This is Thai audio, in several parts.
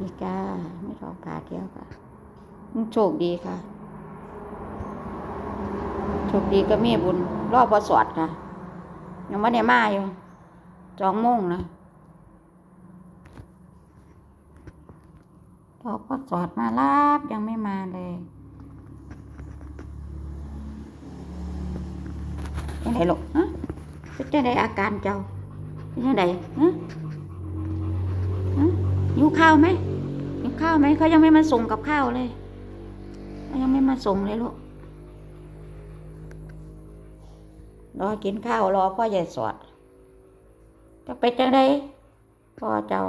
ดีจ้าไม่ท้องพาเที่ยวค่ะโชคดีค่ะ โชคดีก็มีบุญ รอบพอสวดค่ะ ยังไม่ได้มาอยู่จองโมุ่งนะรอพอสวดมาลาบยังไม่มาเลยยังไงลูกฮะเป็นจังไดอาการเจ้าเป็นจังไดฮะฮะ หิวข้าวไหมหิวข้าวไหมเขายังไม่มาส่งกับข้าวเลยเขายังไม่มาส่งเลยลูกรอกินข้าวรอพ่อใหญ่สอดจะไปจังไดพ่อเจ้า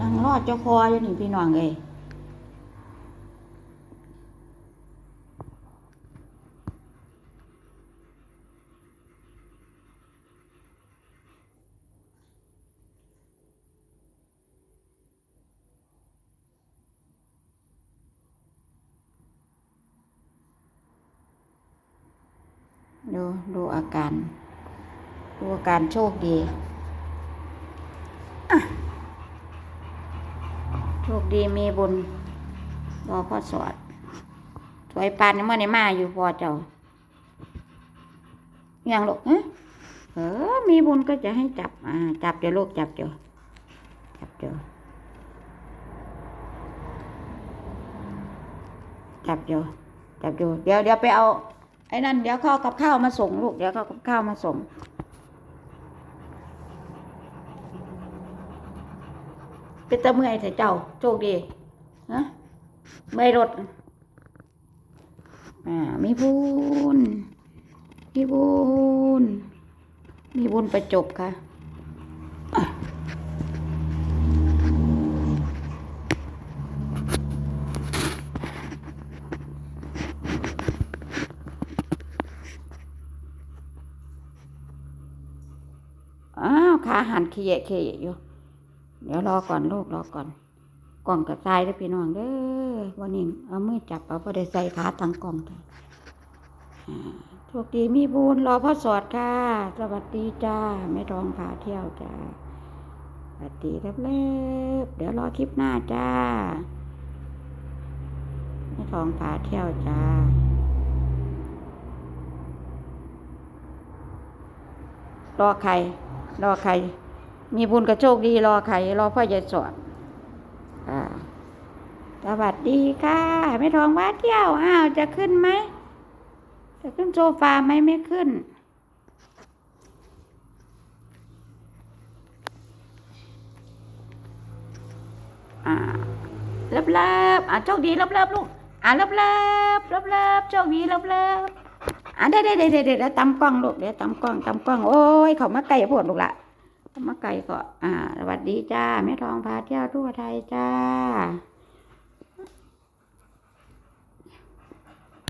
นั่งรอเจ้าพออยู่นี่พี่น้องเอ้ย ดูดูอาการดูอาการโชคดีโชคดีมีบุญรอพ่อสวดถวยปานนี่เมื่อในมาอยู่พอเจ้าอย่างลูกฮะเออ มีบุญก็จะให้จับอ่าจับเดี๋ยวลูกจับเดี๋ยวจับเดี๋ยวจับเดี๋ยวจับเดี๋ยวเดี๋ยวเดี๋ยวไปเอา ไอ้นั่นเดี๋ยวข้อกับข้าวมาส่งลูกเดี๋ยวข้อกับข้าวมาส่งเป็นตะเมื่อยแต่เจ้าโชคดีฮะเมื่อยรถอ่ามีบุญมีบุญมีบุญประจบค่ะ ขาหันเคียเคียอยู่ เดี๋ยวรอก่อนลูกรอก่อน กล่องกับทรายเด้อพี่น้องเด้อวันนี้เอามือจับเอาพอได้ใส่ขาทางกล่องจ้ะโชคดีมีบุญรอพ่อสอดค่ะ สวัสดีจ้าแม่ทองพาเที่ยวจ้าสวัสดีเล็บเดี๋ยวรอคลิปหน้าจ้าแม่ทองพาเที่ยวจ้ารอใคร รอใคร มีบุญกับโชคดีรอใครรอพ่อใหญ่สอนอ่าสวัสดีค่ะไม่ทองว่าเที่ยวอ้าวจะขึ้นไหมจะขึ้นโซฟาไหมไม่ขึ้น อ่าเลิบเลิบอ่าโชคดีเลิบเลิบลูกอ่าเลิบเลิบเลิบเลิบโชคดีเลิบเลิบ อ่าได้เด้เด้เด้ได้ตำกล้องลูกเดี๋ยวตำกล้องตำกล้องโอ้ยเขามาไก่พวดลูกละมาไก่ก็ อ่าสวัสดีจ้าแม่ทองพาเที่ยวทั่วไทยจ้า